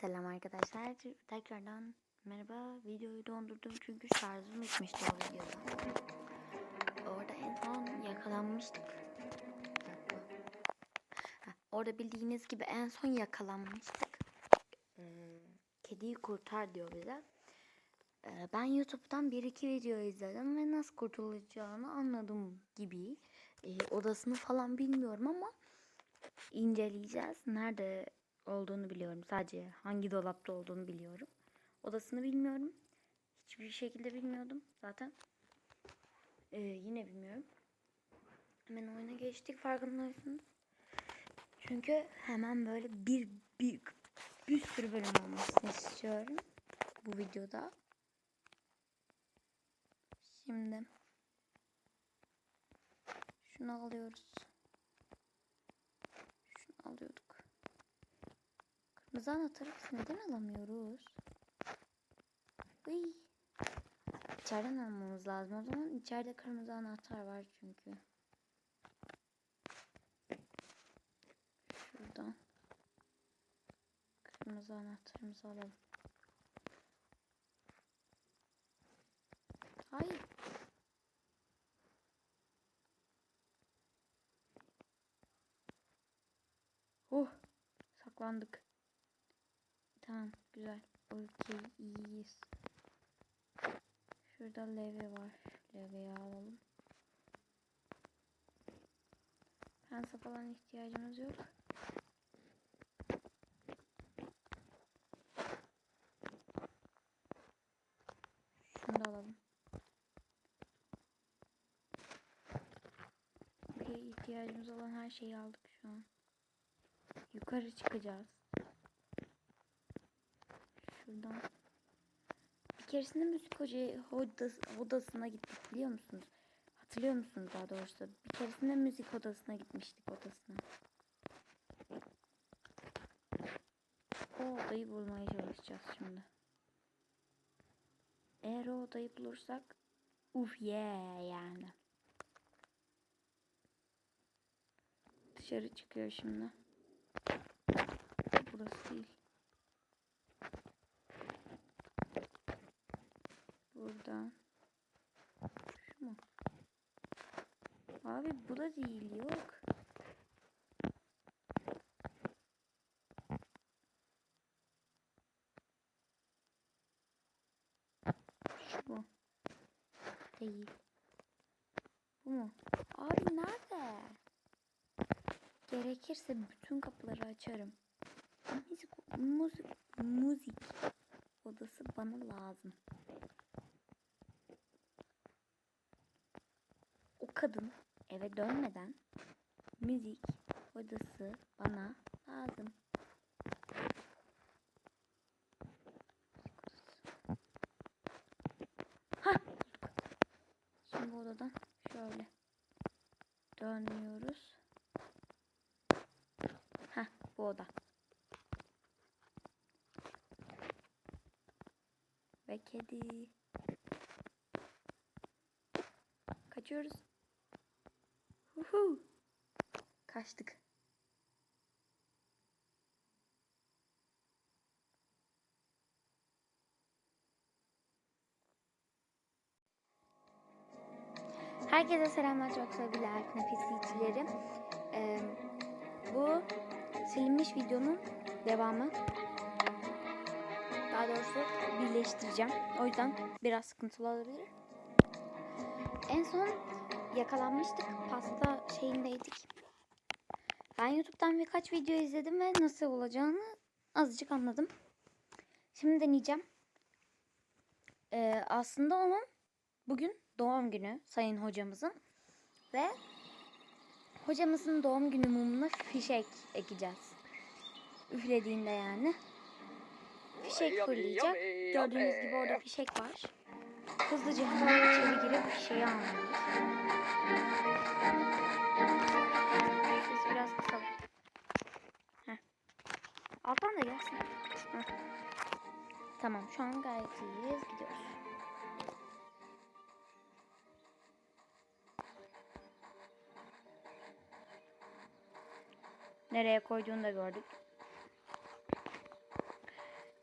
Selam arkadaşlar. Tekrardan merhaba. Videoyu dondurdum çünkü şarjım bitmişti o videoda. Orada en son yakalanmıştık. Orada bildiğiniz gibi en son yakalanmıştık. Ee, kediyi kurtar diyor bize. Ee, ben YouTube'dan bir iki video izledim ve nasıl kurtulacağını anladım gibi. Ee, odasını falan bilmiyorum ama inceleyeceğiz. Nerede olduğunu biliyorum. Sadece hangi dolapta olduğunu biliyorum. Odasını bilmiyorum. Hiçbir şekilde bilmiyordum zaten. Ee, yine bilmiyorum. Hemen oyuna geçtik farkındaysanız. Çünkü hemen böyle bir bir bir sürü bölüm olmasını istiyorum bu videoda. Şimdi şunu alıyoruz. Şunu alıyorduk. Kırmızı anahtarı biz neden alamıyoruz? Uy. İçeriden almamız lazım. O zaman içeride kırmızı anahtar var çünkü. Şuradan. Kırmızı anahtarımızı alalım. Hayır. Oh. Saklandık. Tamam güzel. Okey iyiyiz. Şurada leve var. Leveyi alalım. Pense falan ihtiyacımız yok. Şunu da alalım. Okey ihtiyacımız olan her şeyi aldık şu an. Yukarı çıkacağız. Şuradan. Keresinde müzik hoca odası, odasına gittik biliyor musunuz? Hatırlıyor musunuz daha doğrusu? Bir keresinde müzik odasına gitmiştik odasına. O odayı bulmaya çalışacağız şimdi. Eğer o odayı bulursak uf yeah yani. Dışarı çıkıyor şimdi. Burası değil. Buradan. Şu mu? Abi bu da değil yok. Şu mu? Değil. Bu mu? Abi nerede? Gerekirse bütün kapıları açarım. Müzik, müzik, müzik odası bana lazım. O kadın eve dönmeden müzik odası bana lazım. Ha. Şimdi odadan şöyle dönüyoruz. Ha, bu oda. Ve kedi. Kaçıyoruz. Huhu. Kaçtık. Herkese selamlar çok sevgiler nefis yiyicilerim. Ee, bu silinmiş videonun devamı. Daha doğrusu birleştireceğim. O yüzden biraz sıkıntılı olabilir. En son yakalanmıştık. Pasta şeyindeydik. Ben YouTube'dan birkaç video izledim ve nasıl olacağını azıcık anladım. Şimdi deneyeceğim. Ee, aslında onun bugün doğum günü sayın hocamızın ve hocamızın doğum günü mumuna fişek ekeceğiz. Üflediğinde yani. Fişek fırlayacak. Gördüğünüz gibi orada fişek var. Hızlıca hemen içeri girip fişeği almalıyız. Ses biraz kısalım. Heh. Alttan da gelsin. Heh. Tamam şu an gayet iyiyiz. Gidiyoruz. Nereye koyduğunu da gördük.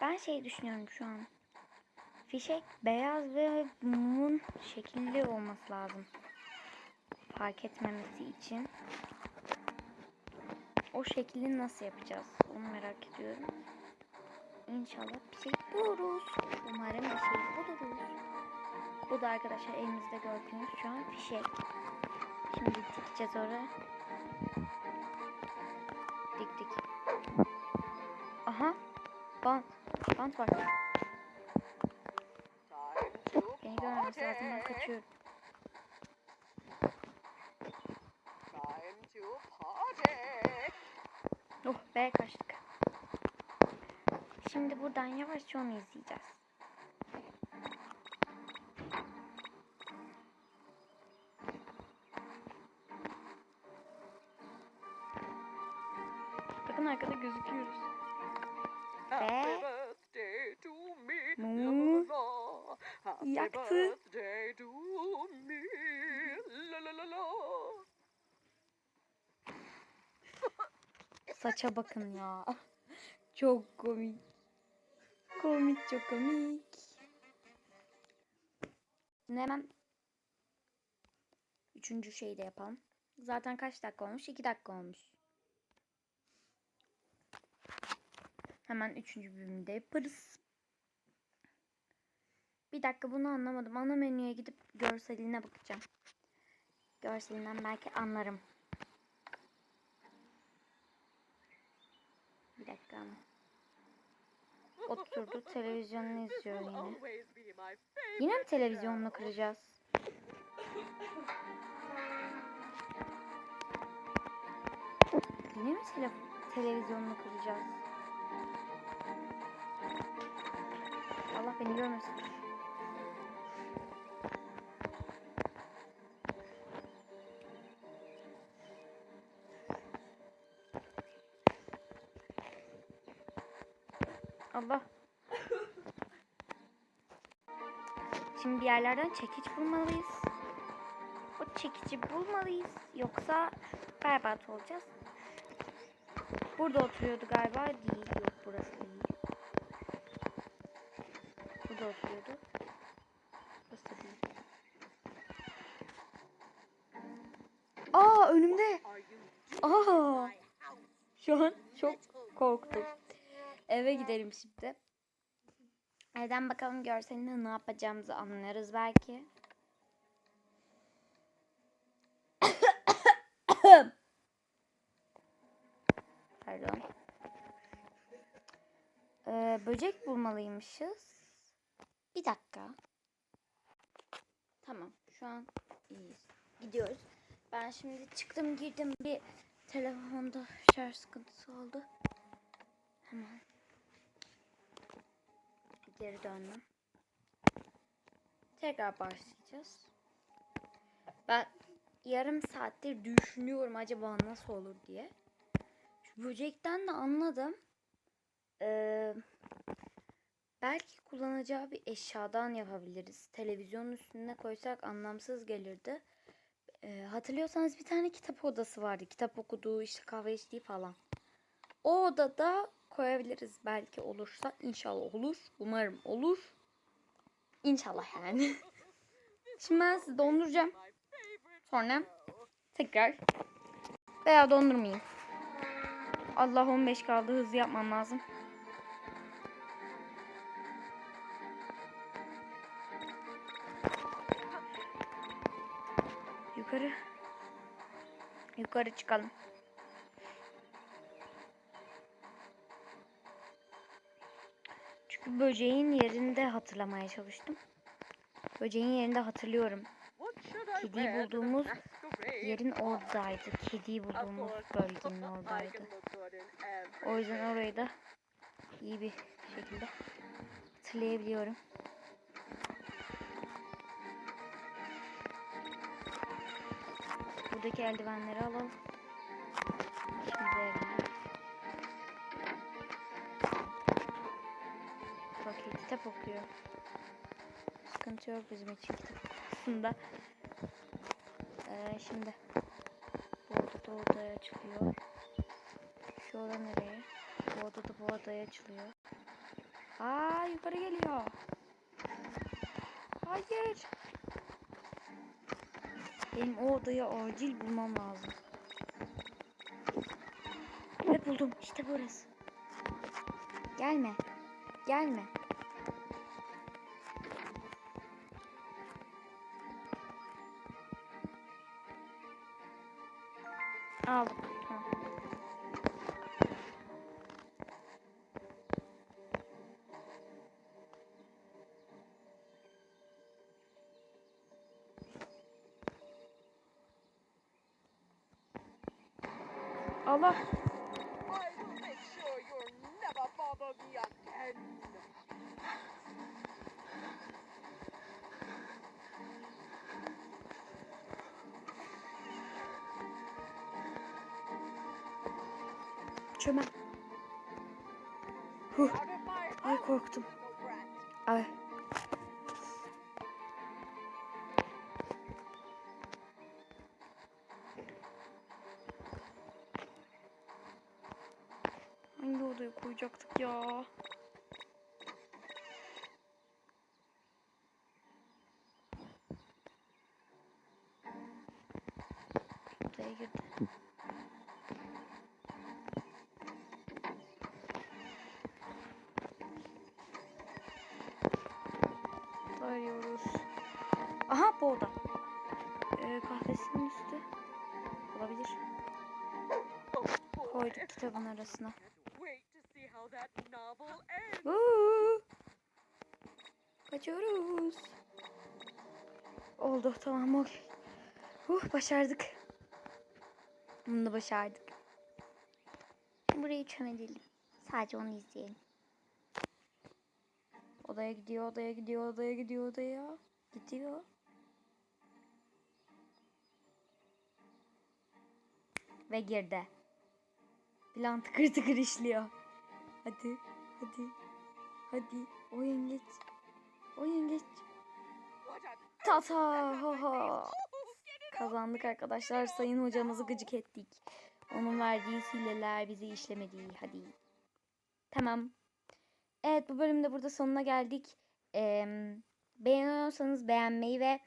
Ben şey düşünüyorum şu an. Fişek beyaz ve mumun şekilli olması lazım. Fark etmemesi için. O şekli nasıl yapacağız? Onu merak ediyorum. İnşallah bir şey buluruz. Umarım bir şey buluruz. Bu da arkadaşlar elimizde gördüğünüz şu an fişek. Şimdi dikeceğiz oraya. Diktik. Aha. Bant. Bant var. Görmemesi lazım. Ben kaçıyorum. Oh be kaçtık. Şimdi buradan yavaşça onu izleyeceğiz. Bakın arkada gözüküyoruz. Happy Yaktı. Saça bakın ya. Çok komik. Komik çok komik. Şimdi hemen üçüncü şeyi de yapalım. Zaten kaç dakika olmuş? İki dakika olmuş. Hemen üçüncü bölümü de yaparız. Bir dakika bunu anlamadım. Ana menüye gidip görseline bakacağım. Görselinden belki anlarım. Bir dakika ama. Oturdu televizyonunu izliyor yine. Yine mi televizyonunu kıracağız? Yine mi tele televizyonunu kıracağız? Allah beni görmesin. Allah. Şimdi bir yerlerden çekiç bulmalıyız. O çekici bulmalıyız. Yoksa berbat olacağız. Burada oturuyordu galiba. Değil. Yok burası değil. Burada oturuyordu. Burası değil. Aa önümde. Aa. Şu an çok korktum. Eve gidelim şimdi. Evden bakalım görselinde ne yapacağımızı anlarız belki. Pardon. Ee, böcek bulmalıymışız. Bir dakika. Tamam. Şu an iyiyiz. Gidiyoruz. Ben şimdi çıktım girdim bir telefonda şarj sıkıntısı oldu. Hemen geri döndüm. Tekrar başlayacağız. Ben yarım saattir düşünüyorum acaba nasıl olur diye. Şu böcekten de anladım. Ee, belki kullanacağı bir eşyadan yapabiliriz. Televizyonun üstüne koysak anlamsız gelirdi. Ee, hatırlıyorsanız bir tane kitap odası vardı. Kitap okuduğu, işte kahve içtiği falan. O odada koyabiliriz. Belki olursa. İnşallah olur. Umarım olur. İnşallah yani. Şimdi ben sizi donduracağım. Sonra tekrar veya dondurmayayım. Allah 15 kaldı. Hızlı yapmam lazım. Yukarı. Yukarı çıkalım. Böceğin yerinde hatırlamaya çalıştım. Böceğin yerinde hatırlıyorum. Kediyi bulduğumuz? Yerin oradaydı. Kediyi bulduğumuz bölgenin oradaydı. O yüzden orayı da iyi bir şekilde hatırlayabiliyorum. Buradaki eldivenleri alalım. Şimdi evine. Bakayım kitap okuyor. Sıkıntı yok bizim için kitap konusunda. Ee, şimdi bu odada odaya açılıyor. Şu oda nereye? Bu odada bu odaya açılıyor. Aa yukarı geliyor. Hayır. Benim o odayı acil bulmam lazım. Ve buldum. İşte burası. Gelme. Gelme. Aldım. Tamam. Allah. Çömel. Huh. Ay korktum. Ay. Hangi odaya koyacaktık ya? Odaya girdi. Arıyoruz. Aha bu oda. Ee, kahvesinin üstü. Olabilir. Koyduk kitabın arasına. Vuu! Kaçıyoruz. Oldu tamam okey. Huh başardık. Bunu da başardık. Burayı çömedelim. Sadece onu izleyelim. Odaya gidiyor, odaya gidiyor, odaya gidiyor, odaya. Gidiyor. Ve girdi. Plan tıkır tıkır işliyor. Hadi, hadi, hadi. Oyun geç. Oyun geç. What a Tata! Get it Kazandık arkadaşlar. Sayın hocamızı gıcık ettik. Onun verdiği hileler bizi işlemedi. Hadi. Tamam. Evet bu bölümde burada sonuna geldik. Ee, beğeniyorsanız beğenmeyi ve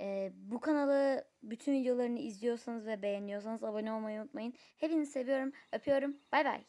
e, bu kanalı bütün videolarını izliyorsanız ve beğeniyorsanız abone olmayı unutmayın. Hepinizi seviyorum. Öpüyorum. Bay bay.